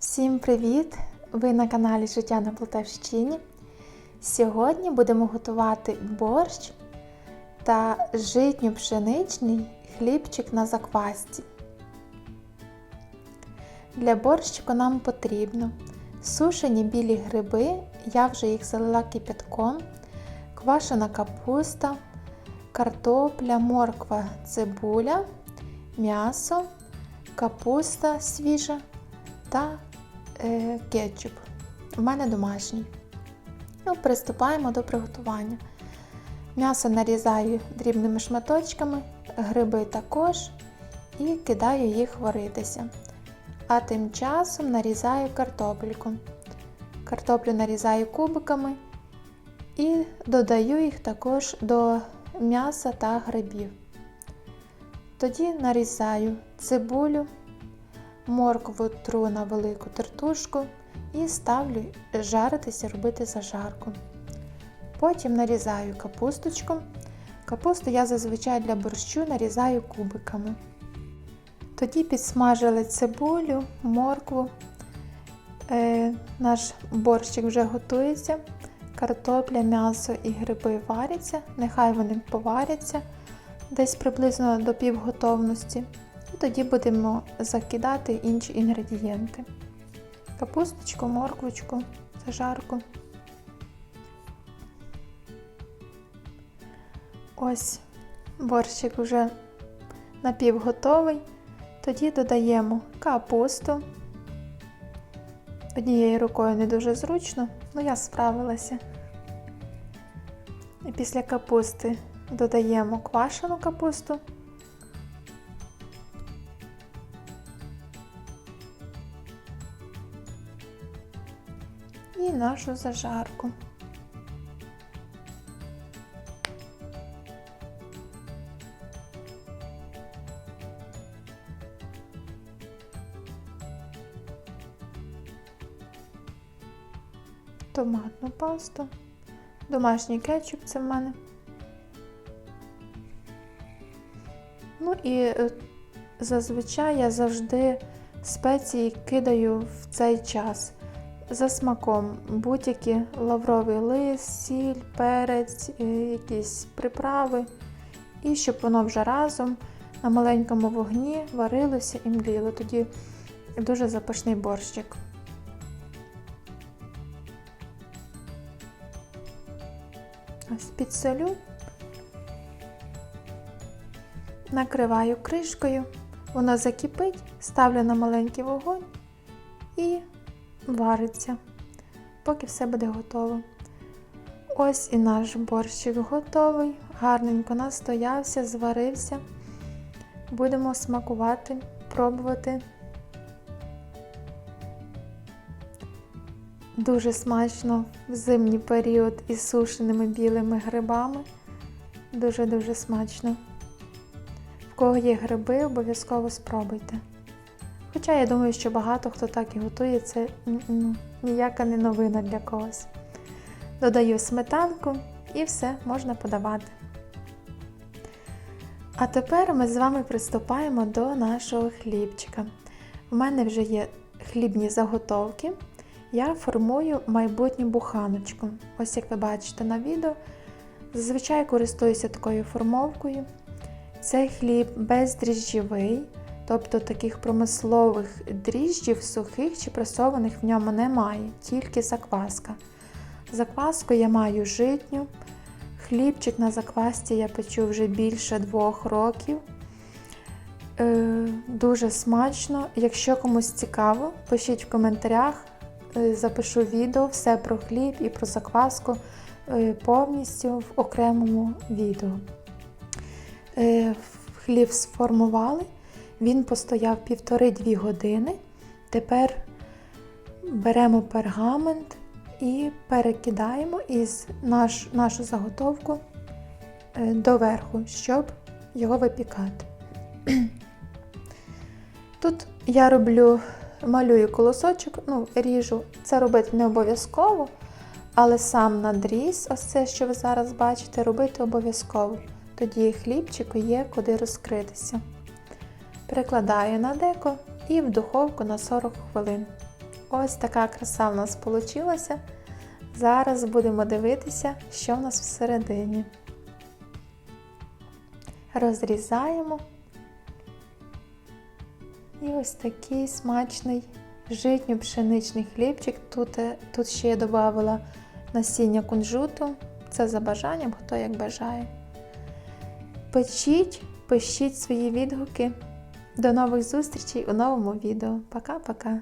Всім привіт! Ви на каналі Життя на Полтавщині. Сьогодні будемо готувати борщ та житньо-пшеничний хлібчик на заквасці. Для борщику нам потрібно сушені білі гриби, я вже їх залила кипятком, квашена капуста, картопля, морква, цибуля, м'ясо, капуста свіжа та кетчуп. У мене домашній. Ну, приступаємо до приготування. М'ясо нарізаю дрібними шматочками, гриби також і кидаю їх варитися. А тим часом нарізаю картопельку. Картоплю нарізаю кубиками і додаю їх також до м'яса та грибів. Тоді нарізаю цибулю, моркву тру на велику тертушку і ставлю жаритися, робити зажарку. Потім нарізаю капусточку. Капусту я зазвичай для борщу нарізаю кубиками. Тоді підсмажили цибулю, моркву. Е, наш борщик вже готується. Картопля, м'ясо і гриби варяться, нехай вони поваряться десь приблизно до півготовності. І тоді будемо закидати інші інгредієнти. Капусточку, морквочку, зажарку. Ось борщик вже напівготовий. Тоді додаємо капусту. Однією рукою не дуже зручно, але я справилася. І після капусти додаємо квашену капусту. Нашу зажарку. Томатну пасту. Домашній кетчуп це в мене. Ну і е, зазвичай я завжди спеції кидаю в цей час. За смаком будь-які лавровий лист, сіль, перець, е, якісь приправи. І щоб воно вже разом на маленькому вогні варилося і мліло. Тоді дуже запашний борщик. Ось підсолю, накриваю кришкою, воно закипить, ставлю на маленький вогонь і вариться, поки все буде готово. Ось і наш борщик готовий, гарненько настоявся, зварився. Будемо смакувати, пробувати. Дуже смачно в зимній період із сушеними білими грибами. Дуже-дуже смачно. В кого є гриби, обов'язково спробуйте. Хоча я думаю, що багато хто так і готує, це ну, ніяка не новина для когось. Додаю сметанку і все можна подавати. А тепер ми з вами приступаємо до нашого хлібчика. У мене вже є хлібні заготовки. Я формую майбутню буханочку. Ось як ви бачите на відео, зазвичай користуюся такою формовкою. Цей хліб бездріжджєвий, тобто таких промислових дріжджів, сухих чи пресованих в ньому немає, тільки закваска. Закваску я маю житню. Хлібчик на заквасці я печу вже більше двох років. Е, Дуже смачно. Якщо комусь цікаво, пишіть в коментарях. Е, запишу відео все про хліб і про закваску е, повністю в окремому відео. Е, хліб сформували, він постояв півтори-дві години. Тепер беремо пергамент і перекидаємо із наш, нашу заготовку доверху, щоб його випікати. Тут я роблю малюю колосочок, ну, ріжу. Це робити не обов'язково, але сам надріз, ось це, що ви зараз бачите, робити обов'язково. Тоді хлібчику є куди розкритися. Перекладаю на деко і в духовку на 40 хвилин. Ось така краса в нас вийшла. Зараз будемо дивитися, що в нас всередині. Розрізаємо. І ось такий смачний житньо-пшеничний хлібчик. Тут, е, тут ще я додавала насіння кунжуту. Це за бажанням, хто як бажає. Печіть, пишіть свої відгуки. До нових зустрічей у новому відео. Пока-пока!